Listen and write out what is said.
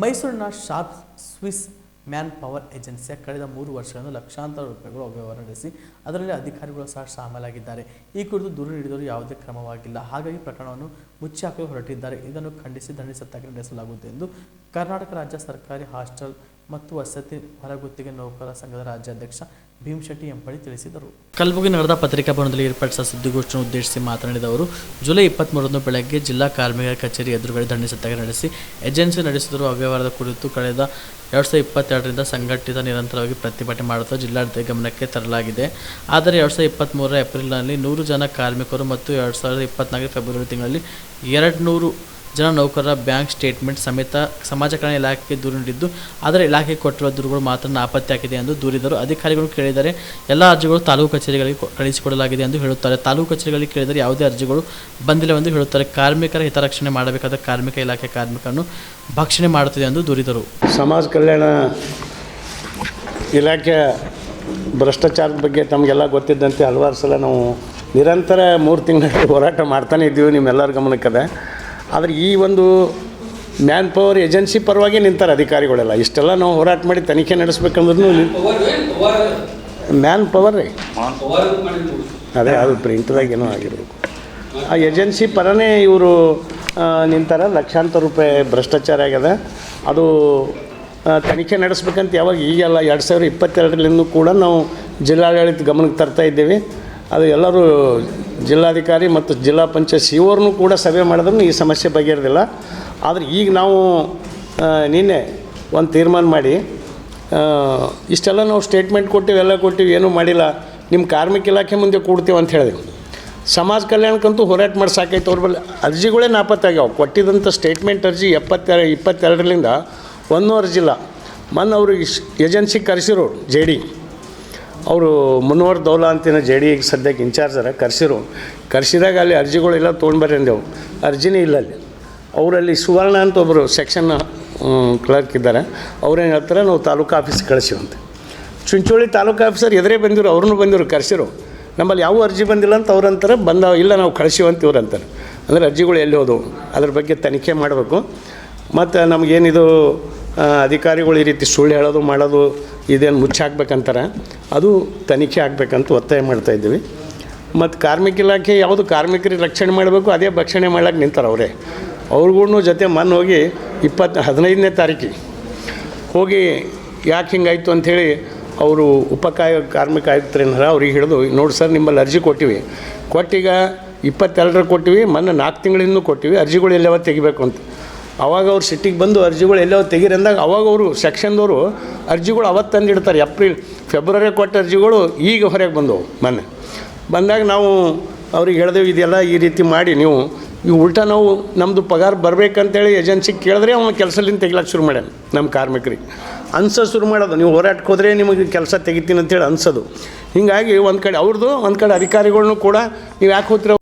ಮೈಸೂರಿನ sharp Swiss man power ಏಜೆನ್ಸಿಯ ಕಳೆದ ಮೂರು ವರ್ಷಗಳಿಂದ ಲಕ್ಷಾಂತರ ರೂಪಾಯಿಗಳು ಅವ್ಯವಹಾರ ನಡೆಸಿ ಅದರಲ್ಲಿ ಅಧಿಕಾರಿಗಳು ಸಹ ಶಾಮಲಾಗಿದ್ದಾರೆ. ಈ ಕುರಿತು ದೂರು ನೀಡಿದರೂ ಯಾವುದೇ ಕ್ರಮವಾಗಿಲ್ಲ. ಹಾಗಾಗಿ ಪ್ರಕರಣವನ್ನು ಮುಚ್ಚಿ ಹಾಕಲು ಹೊರಟಿದ್ದಾರೆ. ಇದನ್ನು ಖಂಡಿಸಿ ದಂಡಿ ಸತ್ಯಾಗ್ರಹ ನಡೆಸಲಾಗುವುದು ಎಂದು ಕರ್ನಾಟಕ ರಾಜ್ಯ ಸರ್ಕಾರಿ ಹಾಸ್ಟೆಲ್ ಮತ್ತು ವಸತಿ ಹೊರಗುತ್ತಿಗೆ ನೌಕರರ ಸಂಘದ ರಾಜ್ಯಾಧ್ಯಕ್ಷ ಭೀಮಶೆಟ್ಟಿ ಎಂಪಳಿ ತಿಳಿಸಿದರು. ಕಲಬುರಗಿ ನಗರದ ಪತ್ರಿಕಾ ಭವನದಲ್ಲಿ ಏರ್ಪಡಿಸಿದ ಸುದ್ದಿಗೋಷ್ಠಿಯನ್ನು ಉದ್ದೇಶಿಸಿ ಮಾತನಾಡಿದ ಅವರು, ಜುಲೈ ಇಪ್ಪತ್ತ್ಮೂರರಂದು ಬೆಳಗ್ಗೆ ಜಿಲ್ಲಾ ಕಾರ್ಮಿಕರ ಕಚೇರಿ ಎದುರುಗಡೆ ಧರಣಿ ಸತ್ಯಾಗ್ರಹ ನಡೆಸಿ ಏಜೆನ್ಸಿ ನಡೆಸಿದರೂ ಅವ್ಯವಹಾರದ ಕುರಿತು ಕಳೆದ ಎರಡು ಸಾವಿರದ ಇಪ್ಪತ್ತೆರಡರಿಂದ ಸಂಘಟಿತ ನಿರಂತರವಾಗಿ ಪ್ರತಿಭಟನೆ ಮಾಡುತ್ತಾ ಜಿಲ್ಲಾಡಳಿತ ಗಮನಕ್ಕೆ ತರಲಾಗಿದೆ. ಆದರೆ ಎರಡು ಸಾವಿರದ ಇಪ್ಪತ್ತ್ಮೂರರ ಏಪ್ರಿಲ್ನಲ್ಲಿ ನೂರು ಜನ ಕಾರ್ಮಿಕರು ಮತ್ತು ಎರಡು ಸಾವಿರದ ಇಪ್ಪತ್ನಾಲ್ಕರ ಫೆಬ್ರವರಿ ತಿಂಗಳಲ್ಲಿ ಎರಡು ನೂರು ಜನ ನೌಕರರ ಬ್ಯಾಂಕ್ ಸ್ಟೇಟ್ಮೆಂಟ್ ಸಮೇತ ಸಮಾಜ ಕಲ್ಯಾಣ ಇಲಾಖೆಗೆ ದೂರು ನೀಡಿದ್ದು, ಆದರೆ ಇಲಾಖೆ ಕೊಟ್ಟಿರುವ ದೂರುಗಳು ಮಾತ್ರ ನಾಪತ್ತೆಯಾಗಿದೆ ಎಂದು ದೂರಿದರು. ಅಧಿಕಾರಿಗಳು ಕೇಳಿದರೆ ಎಲ್ಲ ಅರ್ಜಿಗಳು ತಾಲೂಕು ಕಚೇರಿಗಳಿಗೆ ಕಳಿಸಿಕೊಡಲಾಗಿದೆ ಎಂದು ಹೇಳುತ್ತಾರೆ. ತಾಲೂಕು ಕಚೇರಿಗಳಿಗೆ ಕೇಳಿದರೆ ಯಾವುದೇ ಅರ್ಜಿಗಳು ಬಂದಿಲ್ಲವೆಂದು ಹೇಳುತ್ತಾರೆ. ಕಾರ್ಮಿಕರ ಹಿತರಕ್ಷಣೆ ಮಾಡಬೇಕಾದ ಕಾರ್ಮಿಕ ಇಲಾಖೆ ಕಾರ್ಮಿಕರನ್ನು ಭಕ್ಷಣೆ ಮಾಡುತ್ತಿದೆ ಎಂದು ದೂರಿದರು. ಸಮಾಜ ಕಲ್ಯಾಣ ಇಲಾಖೆ ಭ್ರಷ್ಟಾಚಾರದ ಬಗ್ಗೆ ತಮಗೆಲ್ಲ ಗೊತ್ತಿದ್ದಂತೆ ಹಲವಾರು ಸಲ ನಾವು ನಿರಂತರ ಮೂರು ತಿಂಗಳಲ್ಲಿ ಹೋರಾಟ ಮಾಡ್ತಾನೆ ಇದ್ದೀವಿ, ನಿಮ್ಮೆಲ್ಲರ ಗಮನಕ್ಕದ. ಆದರೆ ಈ ಒಂದು ಮ್ಯಾನ್ ಪವರ್ ಏಜೆನ್ಸಿ ಪರವಾಗಿ ನಿಂತಾರೆ ಅಧಿಕಾರಿಗಳೆಲ್ಲ. ಇಷ್ಟೆಲ್ಲ ನಾವು ಹೋರಾಟ ಮಾಡಿ ತನಿಖೆ ನಡೆಸ್ಬೇಕಂದ್ರೂ ಮ್ಯಾನ್ ಪವರ್ ರೀ. ಅದೇ, ಅದು ಪ್ರಿಂಟ್ದಾಗ ಏನೋ ಆಗಿರಬೇಕು. ಆ ಏಜೆನ್ಸಿ ಪರನೇ ಇವರು ನಿಂತಾರೆ. ಲಕ್ಷಾಂತರ ರೂಪಾಯಿ ಭ್ರಷ್ಟಾಚಾರ ಆಗ್ಯದ. ಅದು ತನಿಖೆ ನಡೆಸ್ಬೇಕಂತ ಯಾವಾಗ ಈಗೆಲ್ಲ ಎರಡು ಸಾವಿರದ ಇಪ್ಪತ್ತೆರಡರಿಂದ ಕೂಡ ನಾವು ಜಿಲ್ಲಾಡಳಿತ ಗಮನಕ್ಕೆ ತರ್ತಾ ಇದ್ದೀವಿ. ಅದು ಎಲ್ಲರೂ ಜಿಲ್ಲಾಧಿಕಾರಿ ಮತ್ತು ಜಿಲ್ಲಾ ಪಂಚಾಯತ್ ಸಿ ಕೂಡ ಸಭೆ ಮಾಡಿದ್ರು ಈ ಸಮಸ್ಯೆ ಬಗೆಹರಿದಿಲ್ಲ. ಆದರೆ ಈಗ ನಾವು ನಿನ್ನೆ ಒಂದು ತೀರ್ಮಾನ ಮಾಡಿ ಇಷ್ಟೆಲ್ಲ ನಾವು ಸ್ಟೇಟ್ಮೆಂಟ್ ಕೊಟ್ಟಿವಿ, ಎಲ್ಲ ಕೊಟ್ಟಿವಿ, ಏನೂ ಮಾಡಿಲ್ಲ. ನಿಮ್ಮ ಕಾರ್ಮಿಕ ಇಲಾಖೆ ಮುಂದೆ ಕೂಡ್ತೀವಿ ಅಂತ ಹೇಳಿದೆವು ಸಮಾಜ ಕಲ್ಯಾಣಕ್ಕಂತೂ ಹೋರಾಟ ಮಾಡಿ ಸಾಕೈತೆ, ಅವ್ರ ಬಳಿ ಅರ್ಜಿಗಳೇ ನಾಪತ್ತಾಗ್ಯಾವ. ಕೊಟ್ಟಿದ್ದಂಥ ಸ್ಟೇಟ್ಮೆಂಟ್ ಅರ್ಜಿ ಎಪ್ಪತ್ತೆರಡು ಇಪ್ಪತ್ತೆರಡರಿಂದ ಒಂದೂವರೆ ಅರ್ಜಿ ಇಲ್ಲ ಮೊನ್ನೆ ಅವರು ಏಜೆನ್ಸಿಗೆ ಕರೆಸಿರೋರು, ಜೆ ಡಿ. ಅವರು ಮುನ್ನೂರು ದೌಲಾ ಅಂತಿನ ಜೆ ಡಿ ಸದ್ಯಕ್ಕೆ ಇನ್ಚಾರ್ಜರ ಕರೆಸಿರು. ಕರೆಸಿದಾಗ ಅಲ್ಲಿ ಅರ್ಜಿಗಳೆಲ್ಲ ತೊಗೊಂಡ್ಬರ್ರಿ ಅಂದೆವು. ಅರ್ಜಿನೇ ಇಲ್ಲ ಅಲ್ಲಿ. ಅವರಲ್ಲಿ ಸುವರ್ಣ ಅಂತ ಒಬ್ಬರು ಸೆಕ್ಷನ್ ಕ್ಲರ್ಕ್ ಇದ್ದಾರೆ. ಅವ್ರೇನು ಹೇಳ್ತಾರೆ, ನಾವು ತಾಲೂಕು ಆಫೀಸ್ ಕಳಿಸಿವಂತೆ ಚುಂಚೋಳಿ ತಾಲೂಕು ಆಫೀಸರ್ ಎದುರೇ ಬಂದಿರು ಅವ್ರನ್ನೂ ಬಂದಿರು, ಕರೆಸಿರು. ನಮ್ಮಲ್ಲಿ ಯಾವ ಅರ್ಜಿ ಬಂದಿಲ್ಲ ಅಂತ ಅವ್ರು ಅಂತಾರೆ, ಬಂದ, ಇಲ್ಲ, ನಾವು ಕಳಿಸಿವಂತ ಇವ್ರು ಅಂತಾರೆ. ಅಂದರೆ ಅರ್ಜಿಗಳು ಎಲ್ಲಿ ಹೋದವು? ಅದ್ರ ಬಗ್ಗೆ ತನಿಖೆ ಮಾಡಬೇಕು. ಮತ್ತು ನಮಗೇನಿದು ಅಧಿಕಾರಿಗಳು ಈ ರೀತಿ ಸುಳ್ಳು ಹೇಳೋದು, ಮಾಡೋದು ಇದೇನು ಮುಚ್ಚಾಕ್ಬೇಕಂತಾರೆ. ಅದು ತನಿಖೆ ಆಗಬೇಕಂತ ಒತ್ತಾಯ ಮಾಡ್ತಾ ಇದ್ದೀವಿ. ಮತ್ತು ಕಾರ್ಮಿಕ ಇಲಾಖೆ ಯಾವುದು ಕಾರ್ಮಿಕರಿಗೆ ರಕ್ಷಣೆ ಮಾಡಬೇಕು, ಅದೇ ಭಕ್ಷಣೆ ಮಾಡ್ಲಿಕ್ಕೆ ನಿಂತಾರೆ ಅವರೇ. ಅವ್ರಿಗೂ ಜೊತೆ ಮೊನ್ನೆ ಹೋಗಿ ಇಪ್ಪತ್ತು, ಹದಿನೈದನೇ ತಾರೀಕಿ ಹೋಗಿ ಯಾಕೆ ಹಿಂಗಾಯಿತು ಅಂಥೇಳಿ ಅವರು ಉಪಕಾಯ, ಕಾರ್ಮಿಕ ಆಯುಕ್ತರೇನಾರ ಅವ್ರಿಗೆ ಹಿಡಿದು, ನೋಡಿ ಸರ್ ನಿಮ್ಮಲ್ಲಿ ಅರ್ಜಿ ಕೊಟ್ಟಿವಿ. ಕೊಟ್ಟೀಗ ಇಪ್ಪತ್ತೆರಡರ ಕೊಟ್ಟಿವಿ ಮೊನ್ನೆ ನಾಲ್ಕು ತಿಂಗಳಿಂದ ಕೊಟ್ಟಿವಿ, ಅರ್ಜಿಗಳು ಎಲ್ಲವ ತೆಗಿಬೇಕು ಅಂತ. ಅವಾಗ ಅವ್ರು ಸಿಟ್ಟಿಗೆ ಬಂದು ಅರ್ಜಿಗಳು ಎಲ್ಲೋ ತೆಗೀರಿ ಅಂದಾಗ ಅವಾಗ ಅವರು ಸೆಕ್ಷನ್ದವರು ಅರ್ಜಿಗಳು ಅವತ್ತು ತಂದಿಡ್ತಾರೆ, ಏಪ್ರಿಲ್ ಫೆಬ್ರವರಿ ಕೊಟ್ಟ ಅರ್ಜಿಗಳು ಈಗ ಹೊರಗೆ ಬಂದವು ಮೊನ್ನೆ. ಬಂದಾಗ ನಾವು ಅವ್ರಿಗೆ ಹೇಳಿದೆವು, ಇದೆಲ್ಲ ಈ ರೀತಿ ಮಾಡಿ ನೀವು ಈ ಉಲ್ಟಾ ನಾವು ನಮ್ಮದು ಪಗಾರ ಬರಬೇಕಂತೇಳಿ ಏಜೆನ್ಸಿಗೆ ಕೇಳಿದ್ರೆ ಅವನು ಕೆಲಸದಿಂದ ತೆಗಿಲಕ್ಕೆ ಶುರು ಮಾಡ್ಯಾನ ನಮ್ಮ ಕಾರ್ಮಿಕರಿಗೆ. ಅನ್ಸೋ ಶುರು ಮಾಡೋದು, ನೀವು ಹೋರಾಟಕ್ಕೆ ಹೋದರೆ ನಿಮಗೆ ಕೆಲಸ ತೆಗಿತೀನಿ ಅಂತೇಳಿ ಅನ್ಸೋದು. ಹೀಗಾಗಿ ಒಂದು ಕಡೆ ಅವ್ರದ್ದು ಒಂದು ಕಡೆ ಅಧಿಕಾರಿಗಳ್ನು ಕೂಡ ನೀವು ಯಾಕೆ ಹೋಗ್ತೀರ